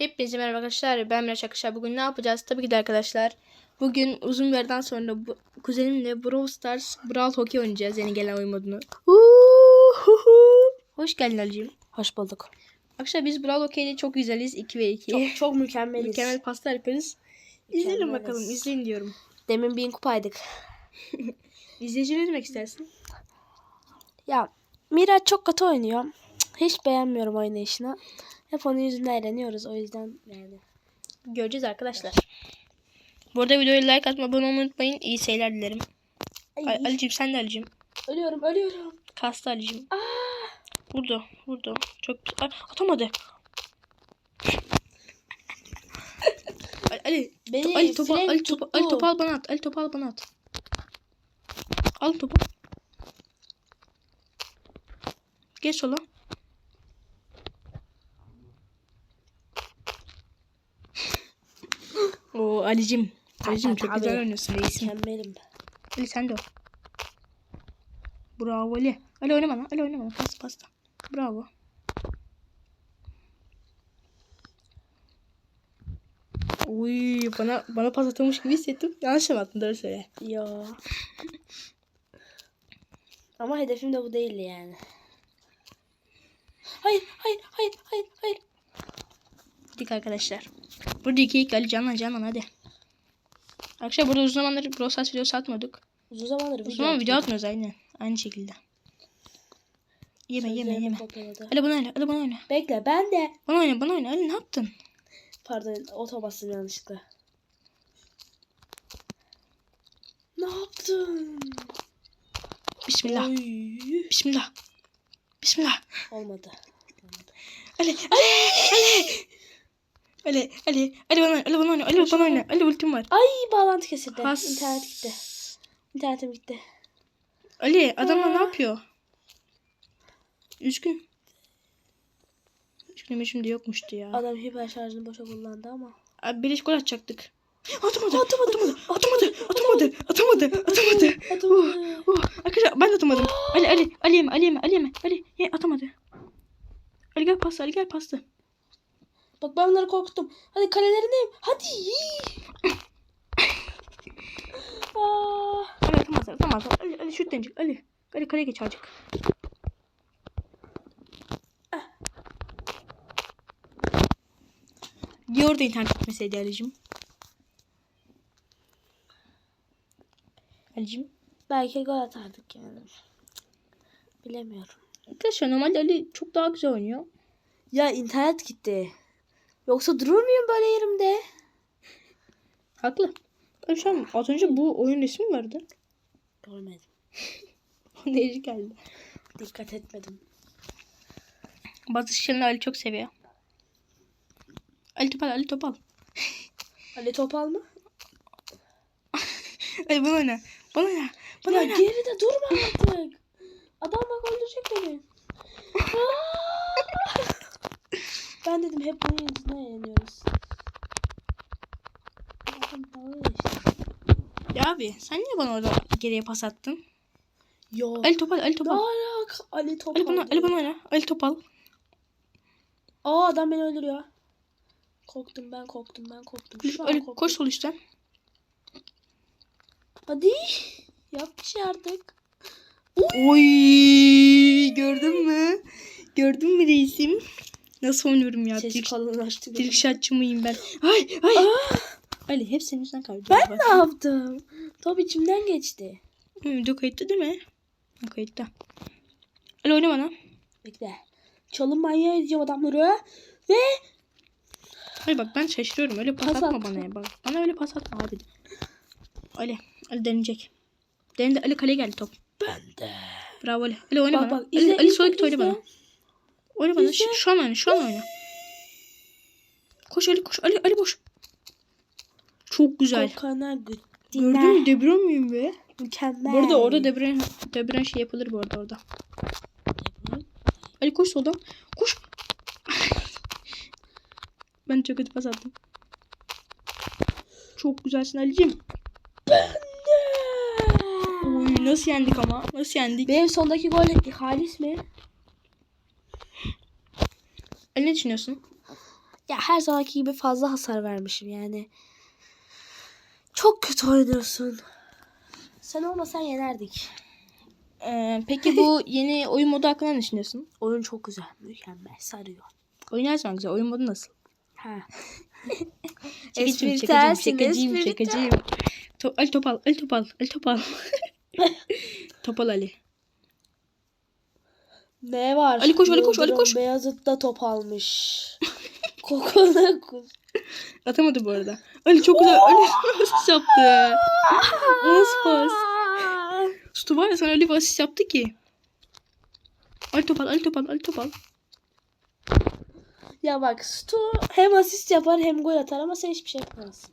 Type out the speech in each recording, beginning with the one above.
Hepinize merhaba arkadaşlar. Ben Miraç Akışar. Bugün ne yapacağız? Tabii ki de arkadaşlar. Bugün uzun bir aradan sonra bu, kuzenimle Brawl Stars Brawl Hockey oynayacağız. Yeni gelen oyun modunu. Hoş geldin Ali'ciğim. Hoş bulduk. Arkadaşlar biz Brawl Hockey'de çok güzeliz. 2 ve 2. Çok, çok mükemmeliz. Mükemmel pasta yaparız. İzleyelim bakalım. İzleyin diyorum. Demin bin kupaydık. İzleyicilere ne demek istersin? Ya Miraç çok kötü oynuyor. Hiç beğenmiyorum oynayışını. Hep onun yüzünden eğleniyoruz o yüzden yani. Göreceğiz arkadaşlar. Bu arada videoya like atmayı, abone olmayı unutmayın. İyi seyirler dilerim. Ay, Al- Ali'ciğim sen de Ali'ciğim. ölüyorum ölüyorum. Kastı Ali'ciğim. Vurdu. Vurdu. Çok Ay, atamadı. Ali, Ali, Beni Ali topu, Ali topu. Ali topu al bana at. Ali topu al bana at. Al topu. Geç sola. Ali'cim. Ali'cim çok güzel oynuyorsun reisim. Mükemmelim. Ali sen de o. Bravo Ali. Ali oyna bana. Ali oyna bana. Pas pasta. Bravo. Uy bana bana pas atılmış gibi hissettim. Yanlış mı attın? Doğru söyle. Yo. Ama hedefim de bu değildi yani. Hayır hayır hayır hayır hayır. Dik arkadaşlar. Burada iki ilk Ali Canan Canan hadi. Arkadaşlar burada uzun zamandır Brawl Stars videosu atmadık. Uzun zamandır Uzun zaman video atmıyoruz aynen. Aynı şekilde. Yeme yeme Sözlerimi yeme. kopyaladı. Ali bana oyna. Ali bana oyna. Bekle ben de. Bana oyna bana oyna. Ali ne yaptın? Pardon oto bastım yanlışlıkla. Ne yaptın? Bismillah. Oy. Bismillah. Bismillah. Olmadı. Ali, Ali, Ali. Ali, Ali, Ali bana, Ali bana oyna, Ali bana oyna, Ali ultim var. Ay bağlantı kesildi. Has. İnternet gitti. İnternetim gitti. Ali, adamlar ne yapıyor? Üzgün. Üzgünüm şimdi yokmuştu ya. Adam hiper şarjını boşa kullandı ama. Abi beleş gol atacaktık. Atamadı, atamadı, atamadı, atamadı, atamadı, atamadı. Atamadı. Oh, arkadaşlar ben de atamadım. Ali, Ali, Ali yeme, Ali yeme, Ali yeme, Ali ye, atamadı. Ali gel pasta, Ali gel pasta. Bak ben onları korkuttum. Hadi kalelerindeyim. Hadi. Aa, Ali atamaz, atamaz. Ali, Ali şut deneyecek, Ali. Ali kaleye geç azıcık. Niye orada internet gitmeseydi Ali'cim? Ali'cim. belki gol atardık yani. Bilemiyorum. Arkadaşlar normalde Ali çok daha güzel oynuyor. Ya internet gitti. Yoksa durur muyum böyle yerimde? Haklı. Ben şu an az önce bu oyun resmi vardı. Görmedim. Değişik geldi. Dikkat etmedim. Bazı şeyleri Ali çok seviyor. Ali Topal, Ali Topal. Ali Topal mı? Ali bana oyna. Bana oyna. Bana Ya oyna. geride durma artık. Adam bak öldürecek beni. Ben dedim hep bunun yüzünden geçti. Ya abi sen niye bana orada geriye pas attın? Yo. Ali Topal, Ali Ne Topal. alaka? Ali Topal. Ali bana, Ali bana oyna. Ali Topal. Aa adam beni öldürüyor. Korktum ben korktum ben korktum. Şu Ali korktum. koş sol üstten. Hadi. Yap bir şey artık. Oy gördün mü? Gördün mü reisim? Nasıl oynuyorum ya? Trick, kalınlaştı. shotçı mıyım ben? Ay ay. Ali hep senin yüzünden kaybediyorum. Ben ne yaptım? Top içimden geçti. Hı, Video kayıtta değil mi? Ha, Kayıtta. Ali oyna bana. Bekle. Çalın manyağı edeceğim adamları. Ve Hayır bak ben şaşırıyorum. Öyle pas, Pas atma at. bana ya. Bak bana öyle pas atma abi. Ali. Ali deneyecek. Denedi. Ali kaleye geldi top. ben de. Bravo Ali. Ali oyna Bak bana. bak. Ali, izle, Ali izle, sola git oyna bana. Oyna bana. Şu, şu an oyna. Şu an oyna. Koş Ali koş. Ali Ali boş. Çok güzel. Kokana gitti. Gördün mü? De Bruyne muyum be? Mükemmel. Bu arada orada De Bruyne, De Bruyne şey yapılır bu arada orada. Ali koş soldan. Koş. ben çok kötü pas attım. Çok güzelsin Ali'cim. Oy nasıl yendik ama? Nasıl yendik? Benim sondaki gol halis mi? Ali ne düşünüyorsun? Ya her zamanki gibi fazla hasar vermişim yani. Çok kötü oynuyorsun. Sen olmasan yenerdik. Ee, peki bu yeni oyun modu hakkında ne düşünüyorsun? Oyun çok güzel, mükemmel, sarıyor. Oyun her zaman güzel. Oyun modu nasıl? Ha. Tersin, çekiciyim, espri çekiciyim. To Ali Topal, Ali Topal, Ali Topal. Topal Ali. Ne var? Ali koş, Ali koş, Ali koş. Beyazıt'ta top almış. Kokona kus. Atamadı bu arada. Ali çok güzel. Ali asist yaptı. O Nasıl pas? Stu var ya sana bir asist yaptı ki. Ali Topal, Ali Topal, Ali Topal. Ya bak Stu hem asist yapar hem gol atar ama sen hiçbir şey yapamazsın.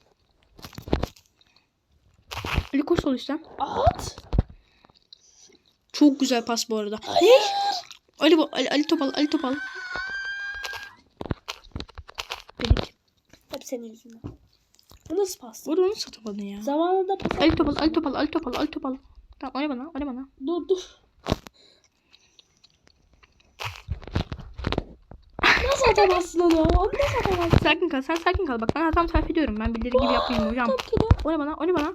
Ali koş sol üstten. At. Çok güzel pas bu arada. Hayır. Ali, bu- Ali, Ali Topal, Ali Topal. Dedik. Hep senin yüzünden. Bu nasıl pas? Orada onu satamadın ya. Zamanında pas. Ali Topal, Ali Topal, Ali Topal, Ali Topal. Tamam oyna bana, oyna bana. Dur dur. Nasıl atamazsın onu? Onu nasıl atamazsın? Sakin kal, sen sakin kal. Bak ben hatam tarif ediyorum. Ben bildiri gibi yapmayayım hocam. Oyna bana, oyna bana.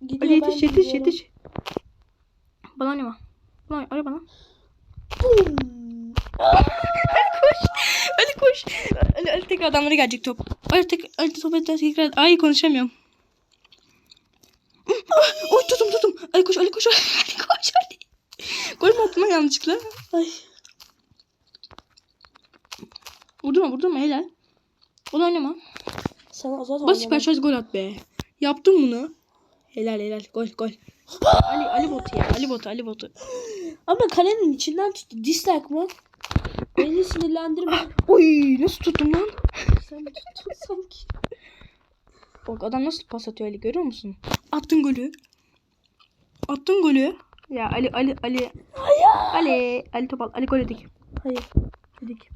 Gidiyor, Ali yetiş, yetiş, gidiyorum. yetiş. Bana oynama. Bana oyna, oyna bana. Ali koş. Ali, Ali tekrar adamlara gelecek top. Ali tek Ali top tekrar. Ay konuşamıyorum. Oy tutum tutum. Ali koş Ali koş. Ali koş Ali. Gol mü attın lan yanlışlıkla? Ay. Vurdurma vurdurma helal. Onu oynama. Sana zaten Basit oynamam. perşaz gol at be. Yaptın bunu. Helal helal. Gol gol. Ali Ali botu ya. Ali botu Ali botu. Ama kalenin içinden tuttu. Dislike mı? Beni sinirlendirme. Oy nasıl tuttum lan? Sen tuttun sanki. Bak adam nasıl pas atıyor Ali görüyor musun? Attın golü. Attın golü. Ya Ali Ali Ali. Ali Ali Topal Ali gol edik. Hayır. Dedik.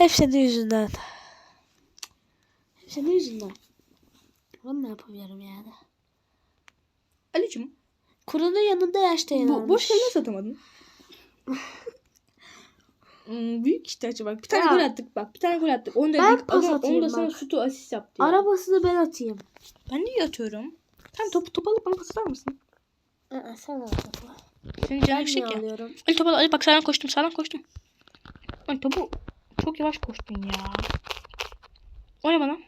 Hep senin yüzünden. Hep senin yüzünden. Ben ne yapamıyorum yani. Ali'cim Kurunun yanında yaş dayanarmış. bu boş yere nasıl atamadın? Hmm, büyük ihtiyaç bak. Bir tane Ya. gol attık bak. Bir tane gol attık. Onu da Ben dedik. pas Adam- atayım Onu da sana bak. sütü asist yaptı. ya. Arabasını ben atayım. Ben niye atıyorum? Sen topu top alıp bana pas atar mısın? Aa, sen al topu. Senin Ben canın yüksek ya. alıyorum? Ali Topal Ali bak sana koştum sana koştum. Ali topu çok yavaş koştun ya. Oyna bana.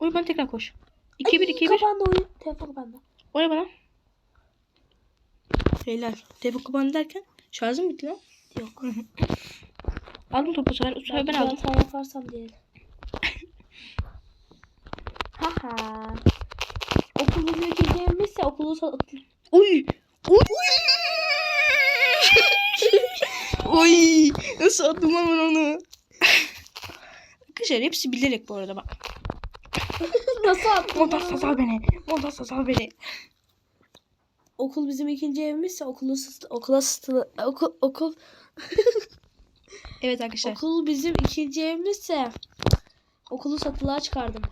Oyna bana tekrar koş. 2-1 2-1. Kapandı oyun. Telefon kapandı. Oyna bana. Helal. Telefon kapandı derken şarjım bitti lan. Yok. Aldım topu sefer. Bu sefer ben Ben aldım. hata yaparsam değil. Haha. Okulun ikinci evimizse okulu sat... Oy. Oy. Oy. Nasıl attım ben onu? Arkadaşlar hepsi bilerek bu arada bak. Nasıl attın? Montaj sal beni. Montaj sal beni. Okul bizim ikinci evimizse okulu sıst okula sıstı okul okul Evet arkadaşlar. okul bizim ikinci evimizse okulu satılığa çıkardım.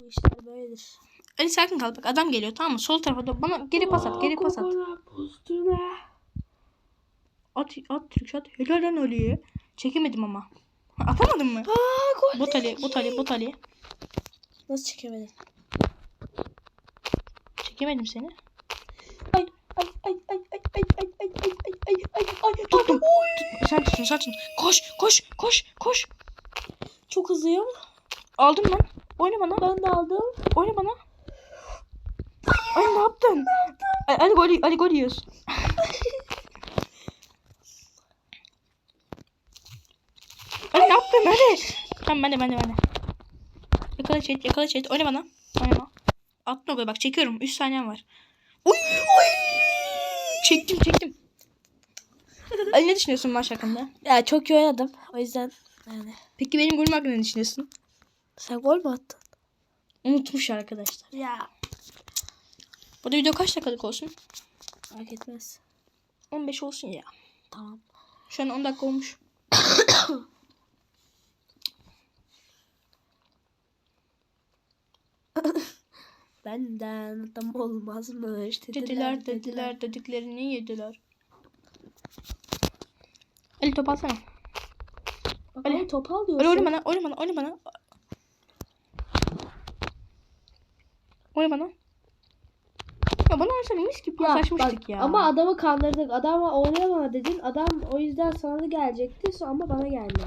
Bu işler böyledir. Ali sakin kal bak adam geliyor tamam mı? Sol tarafa da bana geri pas at geri pas at. At at trick shot. Helal lan Ali'ye. Çekemedim ama. Atamadın mı? Aa gol. Bot Ali, bot Ali, bot Ali. Nasıl çekemedin? Çekemedim seni. Ay ay ay ay ay ay ay ay ay ay ay ay ay Tuttum. Tut, sen tutun, sen tutun. Koş, koş, koş, koş. Çok hızlıyım. Aldım lan. Oyna bana. Ben de aldım. Oyna bana. Ay ne yaptın? Ay, Ali gol, Ali gol yiyoruz. Ali ne yaptın? Hadi. Tamam ben de ben de ben de. Yakala chat, yakala chat. Oyna bana. Oynama. Attın o be bak çekiyorum. 3 saniyem var. Oy, oy. Çektim, çektim. Ali ne düşünüyorsun maç hakkında? Ya çok iyi oynadım. O yüzden yani. Peki benim golüm hakkında ne düşünüyorsun? Sen gol mü attın? Unutmuş arkadaşlar. Ya. Burada video kaç dakikalık olsun? Fark etmez. 15 olsun ya. Tamam. Şu an 10 dakika olmuş. Benden adam olmazmış Dediler dediler dediklerini yediler. Ali top alsana. Ali top al diyorsun. Ali oyna bana oyna bana oyna bana. Oyna bana. Ya bana oynasana mis gibi paslaşmıştık bak, ya. Ama adamı kandırdık. Adama oynayamama dedin. Adam o yüzden sana da gelecekti. Ama bana geldi.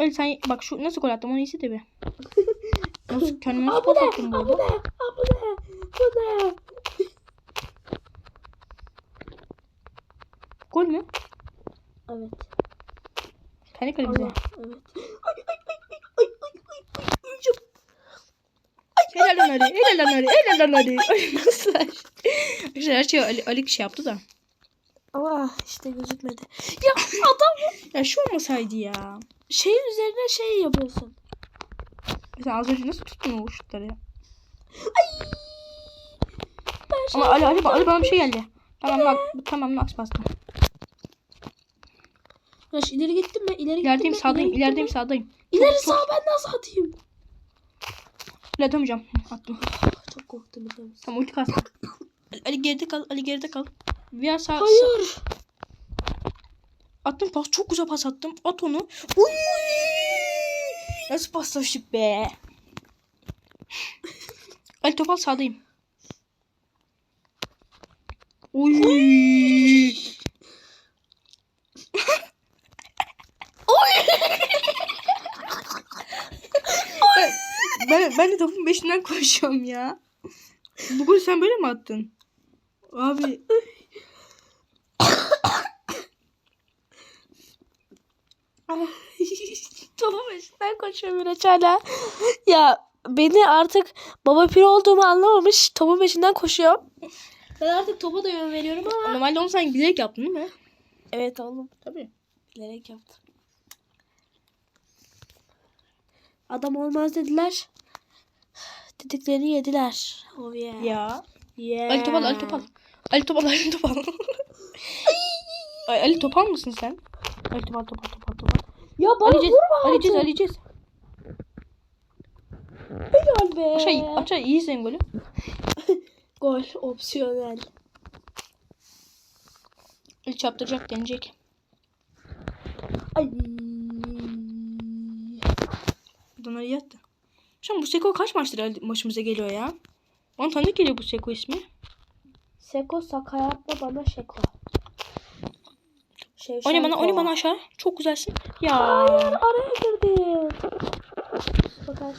Öyle sen bak şu nasıl gol attım onu de bir. Nasıl kendime Aa, nasıl bu pas ne? attım bu ne? Bu ne? Bu ne? Gol mü? Evet. Kendi kalemize. Evet. Helal lan Ali. Helal lan Ali. Helal lan Ali. Ay, Nasıl? İşte her şey Ali, Ali şey yaptı da. Ama işte gözükmedi. Ya adam Ya şu olmasaydı ya. şeyin üzerine şey yapıyorsun. Sen az önce nasıl tuttun o şutları? Ben şey Ama Ali, Ali, Ali bana bir şey geldi. Tamam bak tamam Max bastım. Yaş ileri gittin mi? İleri gittin İlerideyim sağdayım. İleri ilerideyim sağdayım. İleri Çok- sağ ben nasıl atayım? Ali atamayacağım. Attım. Çok korktum. biliyor musun? Tamam ulti kastım. Ali, Ali geride kal. Ali geride kal. Veya sağ, sağ- Hayır. Attım pas. Çok güzel pas attım. At onu. Uy! Nasıl paslaştık be? Ali topal sağdayım. Uy! ben, ben, ben de topun peşinden koşuyorum ya. Bu golü sen böyle mi attın? Abi. Topu peşinden koşuyor Miraç hala. Ya beni artık baba piri olduğumu anlamamış. Topun peşinden koşuyor. Ben artık topa da yön veriyorum ama. Normalde onu sen bilerek yaptın değil mi? Evet oğlum. Tabii. Bilerek yaptım. Adam olmaz dediler. Dediklerini yediler. Oh yeah. Ya. Yeah. Ali Topal, Ali Topal. Ali Topal, Ali Topal. Ay, Ali Topal mısın sen? Ali Topal, Topal. Ya bana Ali Cez, vurma artık. Ali Cez. Helal be. Aşağı, aşağı iyi sen golü. Gol opsiyonel. Ali çarptıracak denecek. Ay. Ali yattı. Şu an bu Seko kaç maçtır başımıza geliyor ya? Bana tanıdık geliyor bu Seko ismi. Seko sakayatla bana şeko. Şey, Oyna bana, oyna bana aşağı. Çok güzelsin. Ya. Hayır araya girdi. Bakar.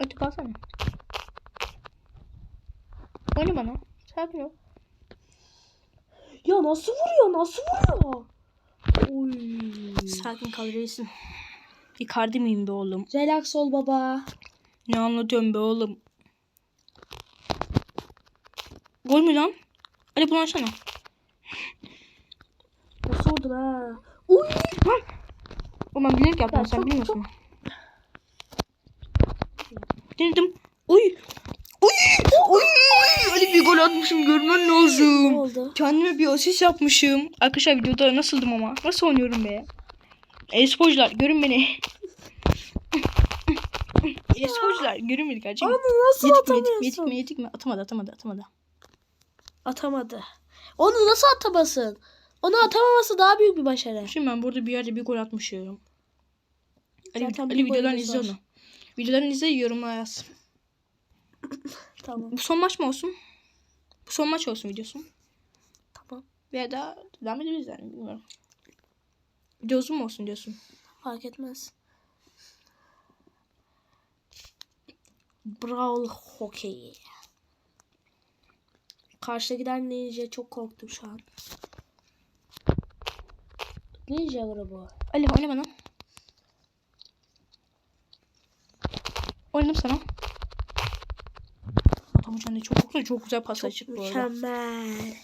Ali Topal sana. Oyna bana. Sakin ol. Ya nasıl vuruyor nasıl vuruyor? Oy. Sakin kal reisim. Icardi miyim be oğlum? Relax ol baba. Ne anlatıyorsun be oğlum? Gol mü lan? Ali bunu açsana. Nasıl vurdun ha? Uy. Lan. O ben bilerek yaptım Ya sen çok- bilmiyorsun. Denedim. Uy. Uy. Uy. Ali bir gol atmışım görmen Ne lazım. oldu? Kendime bir asist yapmışım. Arkadaşlar videoda nasıldım ama. Nasıl oynuyorum be? E-sporcular görün beni. E-sporcular görün beni kardeşim. Onu nasıl mi yedik mi atamıyorsun? yedik mi yedik mi? Atamadı atamadı atamadı. Atamadı. Onu nasıl atamasın? Onu atamaması daha büyük bir başarı. Şimdi ben burada bir yerde bir gol atmışım. Ali, Zaten Ali videodan izle onu. Videodan izle yorumlara yaz. Tamam. Bu son maç mı olsun? Bu son maç olsun videosu. Tamam. Veya daha devam edebiliriz yani bilmiyorum. Video uzun mu olsun diyorsun? Fark etmez. Brawl Hockey. Karşıdakiler Ninja çok korktum şu an. Ninja grubu. Ali oyna bana. Oynadım sana. Atamayacağım diye çok korktum. Çok güzel pas açık bu arada. Mükemmel.